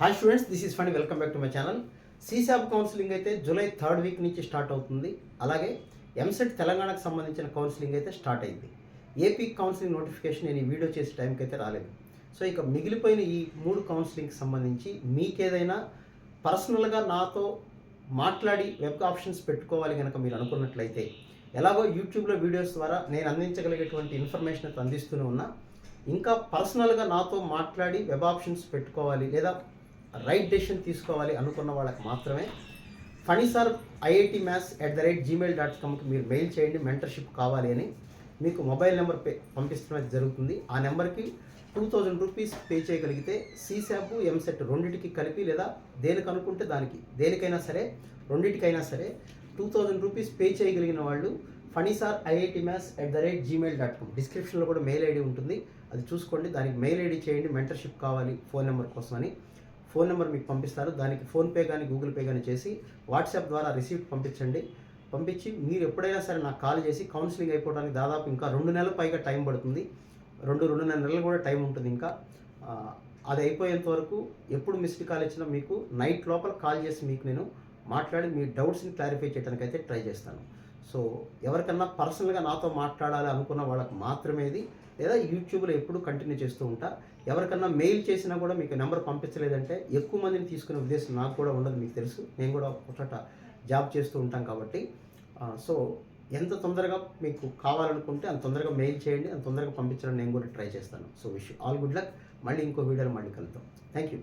Hi students this is fund welcome back to my channel సీసాబ్ counselling అయితే July third week నుంచి start అవుతుంది. అలాగే ఎంసెట్ తెలంగాణకు సంబంధించిన కౌన్సిలింగ్ అయితే స్టార్ట్ అయింది. ఏపీ కౌన్సిలింగ్ నోటిఫికేషన్ నేను ఈ వీడియో చేసే టైంకి అయితే రాలేదు. సో ఇక మిగిలిపోయిన ఈ మూడు కౌన్సిలింగ్కి సంబంధించి మీకేదైనా పర్సనల్గా నాతో మాట్లాడి వెబ్ ఆప్షన్స్ పెట్టుకోవాలి కనుక మీరు అనుకున్నట్లయితే ఎలాగో యూట్యూబ్లో వీడియోస్ ద్వారా నేను అందించగలిగేటువంటి ఇన్ఫర్మేషన్ అయితే అందిస్తూనే ఉన్నా. ఇంకా పర్సనల్గా నాతో మాట్లాడి వెబ్ ఆప్షన్స్ పెట్టుకోవాలి లేదా రైట్ డెసిషన్ తీసుకోవాలి అనుకున్న వాళ్ళకి మాత్రమే. Phani sir IIT maths at the rate Gmail dot కామ్కి మీరు మెయిల్ చేయండి మెంటర్షిప్ కావాలి అని. మీకు మొబైల్ నెంబర్ పే పంపిస్తున్నది జరుగుతుంది. ఆ నెంబర్కి టూ థౌజండ్ రూపీస్ పే చేయగలిగితే సీసాప్ ఎంసెట్ రెండింటికి కలిపి లేదా దేనికి అనుకుంటే దానికి దేనికైనా సరే రెండింటికైనా సరే టూ థౌజండ్ రూపీస్ పే చేయగలిగిన వాళ్ళు Phani sir IIT maths at the rate Gmail dot com డిస్క్రిప్షన్లో కూడా మెయిల్ ఐడి ఉంటుంది. అది చూసుకోండి. దానికి మెయిల్ ఐడి చేయండి. మెంటర్షిప్ కావాలి ఫోన్ నెంబర్ కోసమని ఫోన్ నెంబర్ మీకు పంపిస్తారు. దానికి ఫోన్పే కానీ గూగుల్ పే కానీ చేసి వాట్సాప్ ద్వారా రిసీప్ట్ పంపించండి. పంపించి మీరు ఎప్పుడైనా సరే నాకు కాల్ చేసి కౌన్సిలింగ్ అయిపోవడానికి దాదాపు ఇంకా రెండు నెలల పైగా టైం పడుతుంది. రెండు రెండున్నర నెలలు కూడా టైం ఉంటుంది ఇంకా. అది అయిపోయేంత వరకు ఎప్పుడు మిస్డ్ కాల్ ఇచ్చినా మీకు నైట్ లోపల కాల్ చేసి మీకు నేను మాట్లాడి మీ డౌట్స్ని క్లారిఫై చేయడానికి అయితే ట్రై చేస్తాను. సో ఎవరికన్నా పర్సనల్గా నాతో మాట్లాడాలి అనుకున్న వాళ్ళకి మాత్రమే ఇది లేదా యూట్యూబ్లో ఎప్పుడు కంటిన్యూ చేస్తూ ఉంటా. ఎవరికన్నా మెయిల్ చేసినా కూడా మీకు నెంబర్ పంపించలేదంటే ఎక్కువ మందిని తీసుకునే ఉద్దేశం నాకు కూడా ఉండదు మీకు తెలుసు. నేను కూడా ఒకట జాబ్ చేస్తూ ఉంటాం కాబట్టి. సో ఎంత తొందరగా మీకు కావాలనుకుంటే అంత తొందరగా మెయిల్ చేయండి అంత తొందరగా పంపించడం నేను కూడా ట్రై చేస్తాను. So wish all good luck. మళ్ళీ ఇంకో వీడియోలో మళ్ళీ కలుద్దాం. Thank you